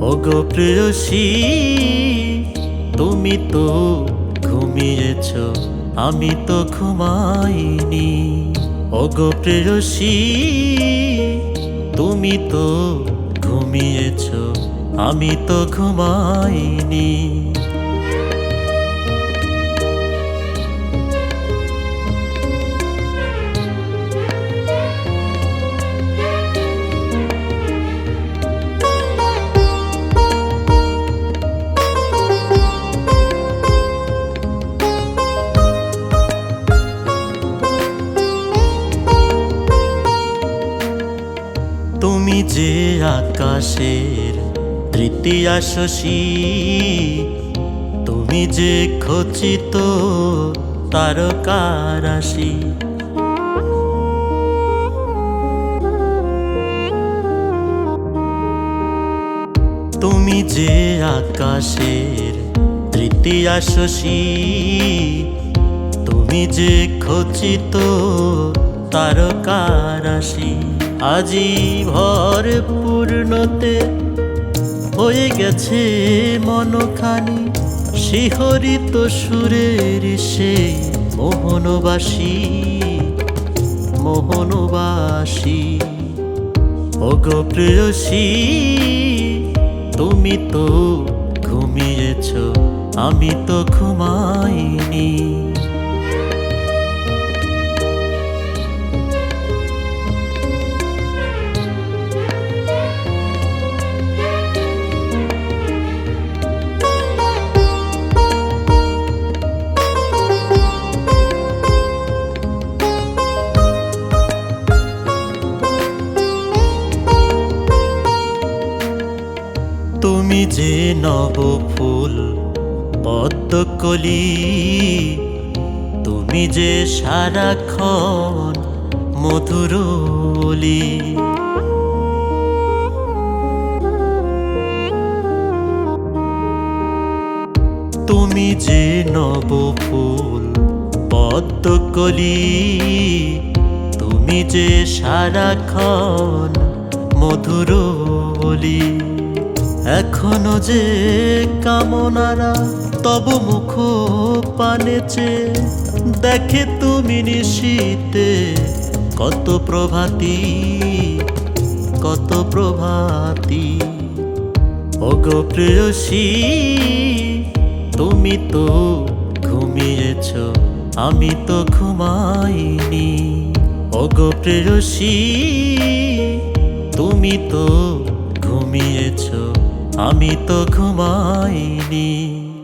ওগো প্রেয়সী, তুমি তো ঘুমিয়েছ, আমি তো ঘুমাইনি। ওগো প্রেয়সী, তুমি তো ঘুমিয়েছ, আমি তো ঘুমাইনি। তুমি যে আকাশের তৃতীয় শশী। তুমি যে খচিত তারকারাশি। তুমি যে আকাশের তৃতীয় শশী। তুমি যে খচিত তারকারাশি। আজি ভর পূর্ণতে হয়ে গেছে মনখানি। শিহরিত সুরের সেই মোহনবাসী মোহনবাসী। ওগো প্রেয়সী, তুমি তো ঘুমিয়েছ, আমি তো ঘুমাইনি। তুমি যে নব ফুল, পদ্মকলি, তুমি যে সারাক্ষণ মধুরলি। তুমি যে নব ফুল, পদ্মকলি, তুমি যে সারাক্ষণ মধুরলি। এখনও যে কামনারা তব মুখ পানেছে দেখে তুমি নিশীতে কত প্রভাতি কত প্রভাতি। ওগো প্রেয়সী, তুমি তো ঘুমিয়েছ, আমি তো ঘুমাইনি। ওগো প্রেয়সী, তুমি তো ঘুমিয়েছ। আমি তো ঘুমাইনি।